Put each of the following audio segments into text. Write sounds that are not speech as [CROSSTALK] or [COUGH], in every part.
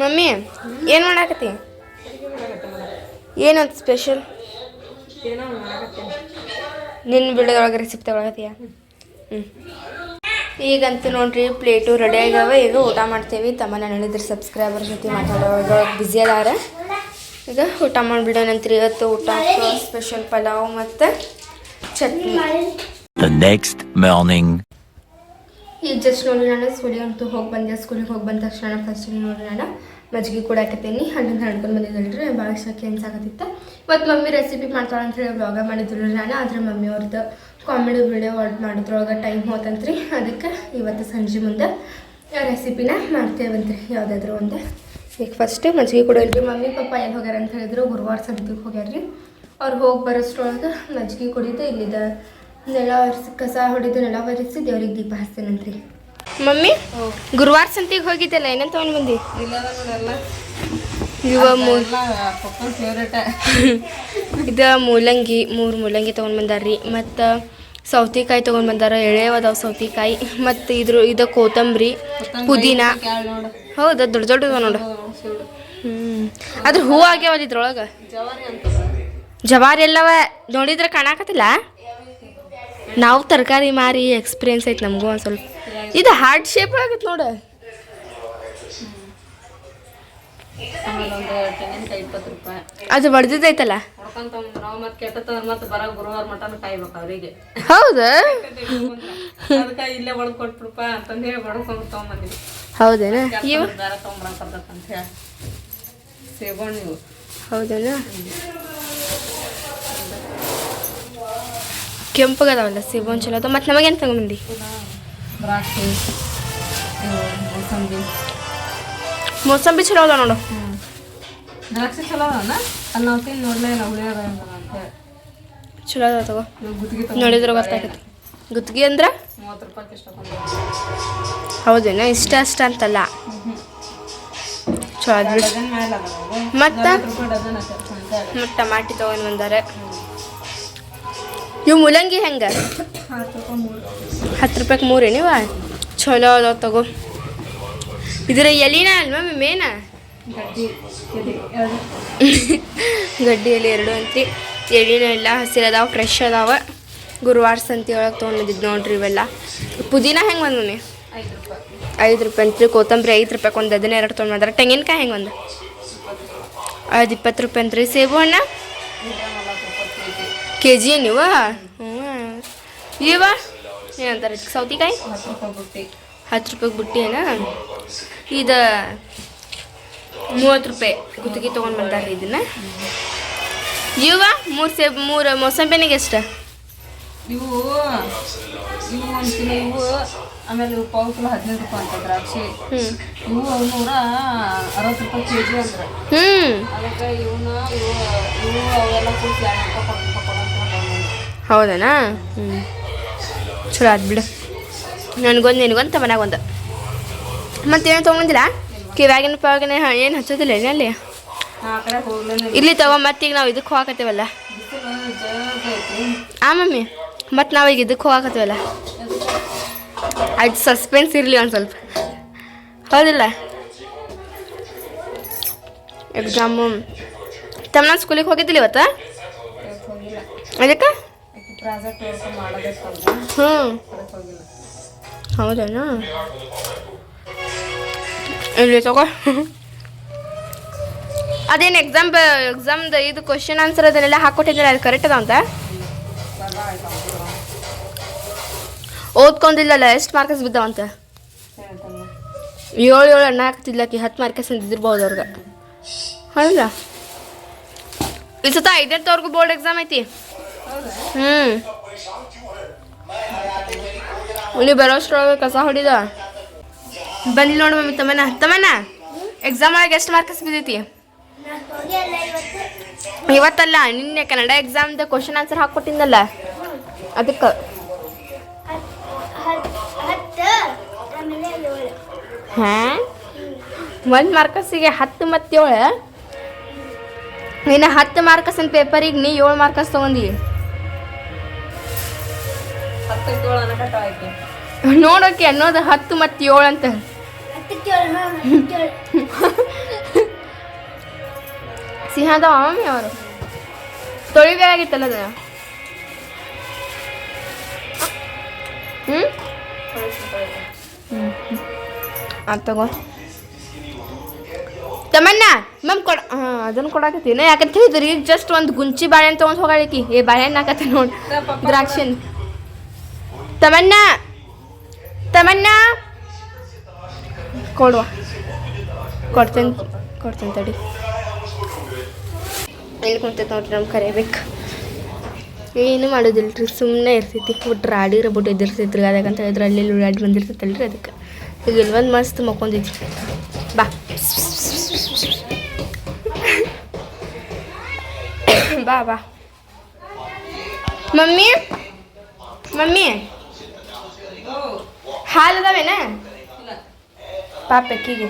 Mummy, ಏನು ಮಾಡಾಕತ್ತಿ? ಏನಂತ special ನಿನ್ನ ಬಿಡದೊಳಗೆ ರೆಸಿಪಿ ತಗೊಳಕತ್ತೀಯ? ಹ್ಞೂ ಈಗಂತೂ ನೋಡ್ರಿ ಪ್ಲೇಟು ರೆಡಿ ಆಗ್ಯಾವ. ಈಗ ಊಟ ಮಾಡ್ತೇವೆ. ತಮ್ಮ ನಾನು ಹೇಳಿದ್ರೆ ಸಬ್ಸ್ಕ್ರೈಬರ್ ಜೊತೆ ಮಾತಾಡೋದ್ರೊಳಗೆ ಬ್ಯುಸಿ ಅದಾರ. ಈಗ ಊಟ ಮಾಡಿಬಿಡೋಣಂತ್ರಿ ಇವತ್ತು ಊಟ ಸ್ಪೆಷಲ್ ಪಲಾವ್ ಮತ್ತು ಚಟ್ನಿ. The next morning. ಈಗ ಜಸ್ಟ್ ನೋಡಿ ನಾನು ಸ್ಕೂಲಿಗೆ ಅಂತೂ ಹೋಗಿ ಬಂದೆ. ಸ್ಕೂಲಿಗೆ ಹೋಗಿ ಬಂದ ತಕ್ಷಣ ಫಸ್ಟಿಗೆ ನೋಡಿ ನಾನು ಮಜ್ಜಿಗೆ ಕೊಡಾಕತ್ತೀನಿ ಹಣ್ಣಿಂದ ಹಣ್ಕೊಂಡು ಬಂದಿದ್ದಲ್ರಿ ಭಾಳ ಶಕ್ಕೆ ಆಗತ್ತಿತ್ತು. ಇವತ್ತು ಮಮ್ಮಿ ರೆಸಿಪಿ ಮಾಡ್ತಾಳೆ ಅಂತ ಹೇಳಿ ಬ್ಲಾಗ ಮಾಡಿದ್ರು ನಾನು, ಆದರೆ ಮಮ್ಮಿ ಅವ್ರದ್ದು ಕಾಮಿಡಿ ವಿಡಿಯೋ ಮಾಡಿದ್ರೊಳಗೆ ಟೈಮ್ ಹೋತಂತ್ರಿ. ಅದಕ್ಕೆ ಇವತ್ತು ಸಂಜೆ ಮುಂದೆ ರೆಸಿಪಿನ ಮಾಡ್ತೇವಂತ್ರಿ ಯಾವುದಾದ್ರೂ ಒಂದು. ಈಗ ಫಸ್ಟ್ ಮಜ್ಜಿಗೆ ಕೊಡಲ್ರಿ ಮಮ್ಮಿ, ಪಪ್ಪ ಎಲ್ಲಿ ಹೋಗ್ಯಾರ ಅಂತ ಹೇಳಿದ್ರು. ಗುರುವಾರ ಸಂತಿಗೆ ಹೋಗ್ಯಾರ್ರಿ. ಅವ್ರು ಹೋಗಿ ಬರೋಷ್ಟ್ರೊಳಗೆ ಮಜ್ಜಿಗೆ ಕುಡಿದು ಇಲ್ಲಿದ ನೆಲ ಒರೆಸಿ ಕಸ ಹೊಡೆದು ನೆಲ ಒರೆಸಿ ದೇವ್ರಿಗೆ ದೀಪ ಹಚ್ತೇನಂತ್ರಿ ಮಮ್ಮಿ ಗುರುವಾರ ಸಂತಿಗೆ ಹೋಗಿದ್ದಲ್ಲ ಏನಂತ ತಗೊಂಡು ಬಂದಿ? ಇವ ಮೂರು ಇದು ಮೂಲಂಗಿ ಮೂರು ಮೂಲಂಗಿ ತೊಗೊಂಡು ಬಂದಾರ್ರಿ. ಮತ್ತು ಸೌತೆಕಾಯಿ ತೊಗೊಂಡು ಬಂದಾರ ಎಳೆವದಾವ ಸೌತೆಕಾಯಿ. ಮತ್ತು ಇದ್ರ ಇದು ಕೊತ್ತಂಬರಿ ಪುದೀನ. ಹೌದು ದೊಡ್ಡ ದೊಡ್ಡದ ನೋಡು. ಹ್ಞೂ ಅದ್ರ ಹೂ ಆಗ್ಯಾವಲ್ಲ ಇದ್ರೊಳಗೆ? ಜವಾರಿ ಅಂತ ಜವಾರಿ ಎಲ್ಲವ ನೋಡಿದ್ರೆ ಕಾಣಕತ್ತಿಲ್ಲ? ನಾವು ತರಕಾರಿ ಮಾರಿ ಎಕ್ಸ್ಪೀರಿಯನ್ಸ್ ಐತೆ ನಮಗೂ ಒಂದು ಸ್ವಲ್ಪ. ಇದು ಹಾರ್ಟ್ ಶೇಪ್ ಆಗತ್ತೆ ನೋಡ. ಅದು ಬಡ್ದಿದ್ದೈತಲ್ಲ? ಹೊಡ್ಕೊಂತ ನಾವು ಮತ್ತೆ ಕೆಟ್ಟತ್ತಂದ್ರೆ ಮತ್ತೆ ಬರೋ ಗುರುವಾರ ಮಟನ್ ಕಾಯ್ಬೇಕು ಅವರಿಗೆ ಹೌದಾ ಅದಕ್ಕೆ ಇಲ್ಲೇ ಬಡ್ದು ಕೊಟ್ಬಿಡಪ್ಪ ಅಂತಂದು ಹೇಳಿ ಬಡ್ಕೊಂಡು ತೊಗೊಂಬಂದಿವಿ ಹೌದೇನ ಇವು ಬೇರೆ ತೊಗೊಂಬರಕ್ಕೆ ಅಂತ ಹೇಳಿ ಸೇಬೋಣ್ ನೀವು ಹೌದೇನ ಕೆಂಪಗದಾವಲ್ಲ ಸೇಬು ಚಲೋ ಅದ. ಮತ್ತು ನಮಗೇನು ತಗೊಂಬಂದಿ ದ್ರಾಕ್ಷಿ ಮೂಸಂಬಿ. ಮೋಸಂಬಿ ಚಲೋ ಅದ ನೋಡು. ದ್ರಾಕ್ಷಿ ಚಲೋ ಅದ ಅಲ್ಲಿ ನಾವು ತಿಂದು ನೋಡಲೇ ಇಲ್ಲ ಹುಳಿ ಅದ ಅಂತ ಹೇಳಿ. ಚಲೋ ಅದ ತಗೋ. ನೋಡಿದ್ರೆ ಗೊತ್ತಾಗತ್ತೆ. ಗುತ್ತಿಗೆ ಅಂದ್ರೆ? ಮೂವತ್ತು ರೂಪಾಯಿ ಇಷ್ಟ ಹೌದೇನ? ಇಷ್ಟ ಅಷ್ಟ ಅಂತಲ್ಲ. ಚಲೋ ಮತ್ತೆ? ಮತ್ತು ಟಮಾಟಿ ತೊಗೊಂಡು ಬಂದಾರೆ. ಇವು ಮೂಲಂಗಿ ಹೆಂಗೆ? ಹತ್ತು ಏನಿವ ರೂಪಾಯಿಗೆ ಮೂರೇ ನೀವ ಚಲೋ ಅದ ತಗೋ. ಇದರ ಎಲಿನ ಅಲ್ವಾ ಮೇನ? [LAUGHS] ಗಡ್ಡಿ ಎಲೆ ಎರಡು ಅಂತ್ರಿ. ಎಳಿನ ಎಲ್ಲ ಹಸಿರು ಅದಾವ ಫ್ರೆಶ್ ಅದಾವ. ಗುರುವಾರ ಸಂತಿ ಒಳಗೆ ತೊಗೊಂಡಿದ್ದು ನೋಡ್ರಿ ಇವೆಲ್ಲ. ಪುದೀನ ಹೆಂಗೆ ಒಂದು ಮಮ್ಮಿ? ಐದು ರೂಪಾಯಿ ಅಂತ್ರಿ. ಕೊತ್ತಂಬರಿ ಐದು ರೂಪಾಯಿ ಒಂದು ಅದನ್ನ ಎರಡು ತೊಗೊಂಡು ತೆಂಗಿನಕಾಯಿ ಹೆಂಗೆ ಒಂದು ಐದು ಇಪ್ಪತ್ತು ರೂಪಾಯಿ ಅಂತ್ರಿ. ಸೇಬು ಹಣ್ಣ ಕೆ ಜಿ ಏನು ನೀವ ಹ್ಞೂ ಇವ ಏನಂತಾರೆ ಸೌತಿಕಾಯಿ? ಹತ್ತು ರೂಪಾಯಿ ಬುಟ್ಟಿ ಹತ್ತು ರೂಪಾಯಿಗೆ ಬುಟ್ಟಿ ಏನ ಇದು ಮೂವತ್ತು ರೂಪಾಯಿ ಗುತ್ತಿಗೆ ತೊಗೊಂಡು ಬಂದಾರ ಇದನ್ನ. ಇವ ಮೂರು ಸೇಬ್ ಮೂರು ಮೊಸಂಬೆನಿಗೆ ಎಷ್ಟು? ಇವು ಇವು ಒಂದು ಕಿಲೋ ಇವು ಆಮೇಲೆ ಇವು ಪಾವು ಕಿಲೋ ಹದಿನೈದು ರೂಪಾಯಿ ಅಂತ ದ್ರಾಕ್ಷಿ. ಹ್ಞೂ ಇವು ನೂರ ಅರವತ್ತು ರೂಪಾಯಿ ಕೆ ಜಿ ಅಂದ್ರೆ ಅದಕ್ಕೆ ಇವನ್ನ ಇವು ಇವು ಅವೆಲ್ಲ ಕೂಡಿಸಿ ಎರಡು ರೂಪಾಯಿ ಕೊಟ್ಟು ಕೊಡಂತ ಹೌದನಾ? ಹ್ಞೂ ಚಲೋ ಆದ್ ಬಿಡು. ನನಗೊಂದು ನಿನಗೊಂದು ಮನ್ಯಾಗ ಒಂದು ಮತ್ತೇನು ತೊಗೊಂಡಿಲ್ಲ ಕಿವ್ಯಾಗಿನ ಪವಾಗಿನ ಏನು ಹಚ್ಚೋದಿಲ್ಲ ಏನಲ್ಲಿ ಇಲ್ಲಿ ತಗೋ ಮತ್ತೆ ಈಗ ನಾವು ಇದಕ್ಕೆ ಹೋಗಾಕತ್ತೀವಲ್ಲ. ಆ ಮಮ್ಮಿ ಮತ್ತು ನಾವು ಈಗ ಇದಕ್ಕೆ ಹೋಗಾಕತ್ತೇವಲ್ಲ. ಅದು ಸಸ್ಪೆನ್ಸ್ ಇರಲಿ ಒಂದು ಸ್ವಲ್ಪ. ಹೌದಿಲ್ಲ? ಎಕ್ಸಾಮು ತಮ್ಮ ಸ್ಕೂಲಿಗೆ ಹೋಗಿದ್ದಿಲ್ಲ ಇವತ್ತು? ಅದಕ್ಕೆ? ಪ್ರಾಜೆಕ್ಟ್ ವರ್ಕ್ ಹ್ಞೂ. ಹೋಗಿಲ್ಲ. ಹೌದಾ ಇಲ್ಲಿ ತಗೋ. ಅದೇನು ಎಕ್ಸಾಮ್ ಎಕ್ಸಾಮ್ದು ಇದು ಕ್ವಶನ್ ಆನ್ಸರ್ ಅದನ್ನೆಲ್ಲ ಹಾಕ್ಕೊಟ್ಟಿದ್ದಾರೆ ಅದು ಕರೆಕ್ಟ್ ಅದ ಅಂತ? ಓದ್ಕೊಂಡಿಲ್ಲಲ್ಲ ಎಷ್ಟು ಮಾರ್ಕ್ಸ್ ಬಿದ್ದಾವಂತ. ಏಳು ಏಳು ಅಣ್ಣ ಹಾಕ್ತಿದ್ಲಕ್ಕಿ ಹತ್ತು ಮಾರ್ಕ್ಸ್ ಅಂದಿರ್ಬೋದು ಅವ್ರಿಗೆ. ಹೌದಾ? ಈ ಸತ ಐದನೇವರೆಗೂ ಬೋರ್ಡ್ ಎಕ್ಸಾಮ್ ಐತಿ. ಹ್ಞೂ ಇಲ್ಲಿ ಬರೋಷ್ಟ್ರೊಳಗೆ ಕಸ ಹೊಡಿದ? ಬಂದಿಲ್ಲ ನೋಡು ಮಮ್ಮಿ ತಮ್ಮನ ತಮ್ಮನ ಎಕ್ಸಾಮ್ ಒಳಗೆ ಎಷ್ಟು ಮಾರ್ಕ್ಸ್ ಬಿದ್ದೈತಿ? ಇವತ್ತಲ್ಲ, ನಿನ್ನೆ ಕನ್ನಡ ಎಕ್ಸಾಮ್ದ ಕ್ವಶನ್ ಆನ್ಸರ್ ಹಾಕ್ಕೊಟ್ಟಿದ್ದಲ್ಲ. ಅದಕ್ಕೆ. ಹಾಂ? ಒಂದು ಮಾರ್ಕಸಿಗೆ ಹತ್ತು ಮತ್ತು ಏಳು ಇನ್ನು ಹತ್ತು ಮಾರ್ಕಸಿನ ಪೇಪರಿಗೆ ನೀ ಏಳು ಮಾರ್ಕಸ್ ತೊಗೊಂಡಿ. ನೋಡೋಕೆ ಅನ್ನೋದು ಹತ್ತು ಮತ್ತು ಏಳು ಅಂತ. ಸಿಂಹದ ಮಮ್ಮಿ ಅವರು. ತೊಳಿಬೇಕಾಗಿತ್ತಲ್ಲ ಅದು? ಹ್ಞೂ ಅದು ತಗೋ. ತಮ್ಮಣ್ಣ ಮ್ಯಾಮ್ ಕೊಡ ಹಾಂ ಅದನ್ನು ಕೊಡಾಕತ್ತೀನಿ ಯಾಕಂತ ಹೇಳಿದ್ರಿ ಈಗ ಜಸ್ಟ್ ಒಂದು ಗುಂಚಿ ಬಾಳೆಹಣ್ಣು ತೊಗೊಂಡು ಹೋಗಾಳಿಕಿ ಏ ಬಾಳೆಹಣ್ಣು ಹಾಕತ್ತೆ ನೋಡಿ. ದ್ರಾಕ್ಷಿನ್. ತಮನ್ನ ತಮನ್ನ. ಕೊಡುವ. ಕೊಡ್ತೇನೆ ಕೊಡ್ತೇನೆ ತಡಿ. ಇಲ್ಲಿ ಕುಂತೈತೆ ನೋಡ್ರಿ ನಮ್ಗೆ ಕರಿಬೇಕು ಏನು ಮಾಡೋದಿಲ್ಲ ರೀ ಸುಮ್ಮನೆ ಇರ್ತೈತಿ ಬಿಟ್ರೆ ರಬ್ಬಟ್ಟು ಎದ್ದಿರ್ತೈತಿ ರೀ ಅದಕ್ಕಂತ ಹೇಳಿದ್ರೆ ಅಲ್ಲಿ ಉಳ್ಳಾಡಿ ಬಂದಿರ್ತೈತಲ್ಲ ರೀ ಅದಕ್ಕೆ. ಈಗ ಇಲ್ಲಿ ಒಂದು ಮಸ್ತ್ ಮಕ್ಕೊಂದೈತಿ ಬಾ. ಬಾ ಬಾ. Mummy mummy. ಹಾಲು ಅದಾವೇನ ಪಾಪ ಬೆಕ್ಕಿಗೆ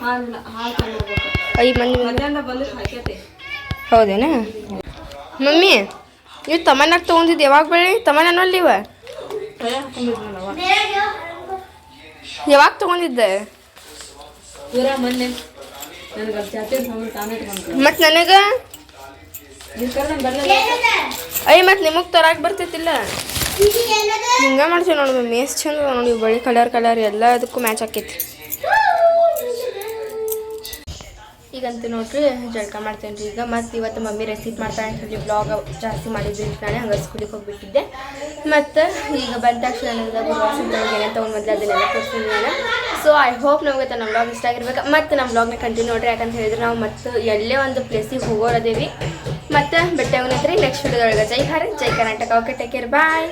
ಹಾಲು ಹಾಲು ತಗೊಂಡ್ಬೇಕು ಐದು ಮಂದಿ ಬಂದ ಮಧ್ಯಾಹ್ನ ಬಂದು ಹಾಕೈತಿ ಹೌದೇನ ಮಮ್ಮಿ ನೀವು ತಮ್ಮನಾಗ ತೊಗೊಂಡಿದ್ದು ಯಾವಾಗ ಬೆಳಿ ತಮ್ಮನ ಅನ್ನೋಲ್ಲ ಇವ ಕೈ ಹಾಕೊಂಡಿದ್ನಲ್ಲವ ಯಾವಾಗ ತೊಗೊಂಡಿದ್ದೆ ಪೂರ ಮೊನ್ನೆ ನನಗೆ ಅದು ಜಾತಿ ಹೋಗಿ ತಾನೇ ಇಟ್ಕೊಂಡು ಮತ್ತು ನನಗೆ ನೀವು ಕರ್ದಂಗೆ ಬರಲಿಲ್ಲ ಅಯ್ಯ ಮತ್ತು ನಿಮಗೆ ತರಾಕ್ ಬರ್ತೈತಿಲ್ಲ ಹಿಂಗೆ ಮಾಡ್ತೀವಿ ನೋಡಿ ಮಮ್ಮಿ ಎಷ್ಟು ಚಂದ ನೋಡಿ ಬಳಿ ಕಲರ್ ಕಲರ್ ಎಲ್ಲ ಅದಕ್ಕೂ ಮ್ಯಾಚ್ ಆಕೈತಿ. ಈಗಂತೂ ನೋಡ್ರಿ, ಜಳಕ ಮಾಡ್ತೇನೆ ರೀ ಈಗ. ಮತ್ತು ಇವತ್ತು ಮಮ್ಮಿ ರೆಸಿಪಿ ಮಾಡ್ತಾಳೆ ಅಂತ ಹೇಳಿ ಬ್ಲಾಗ್ ಜಾಸ್ತಿ ಮಾಡಿದ್ರಿ ನಾಳೆ ಹಂಗೆ ಸ್ಕೂಲಿಗೆ ಹೋಗಿಬಿಟ್ಟಿದ್ದೆ. ಮತ್ತು ಈಗ ಬಂದ ತಕ್ಷಣ ನನಗೆ ಗುರುವಾರದೊಳಗೆ ಏನೇ ತೊಗೊಂಡು ಮೊದಲು ಅದನ್ನೆಲ್ಲ ಕೊಡ್ತೀನಿ ನಾನು ಸೊ ಐ ಹೋಪ್ ನಮಗೆ ನಮ್ಮ ಬ್ಲಾಗ್ ಇಷ್ಟ ಆಗಿರ್ಬೇಕು. ಮತ್ತು ನಮ್ಮ ಬ್ಲಾಗ್ನ ಕಂಟಿನ್ಯೂ ನೋಡ್ರಿ. ಯಾಕಂತ ಹೇಳಿದ್ರೆ ನಾವು ಮತ್ತು ಎಲ್ಲೇ ಒಂದು ಪ್ಲೇಸಿಗೆ ಹೋಗೋರದೇವಿ. ಮತ್ತು ಬೆಟ್ಟ ನೆಕ್ಸ್ಟ್ ವಿಡಿಯೋದೊಳಗೆ ಜೈ ಭಾರತ್, ಜೈ Karnataka. Okay take care bye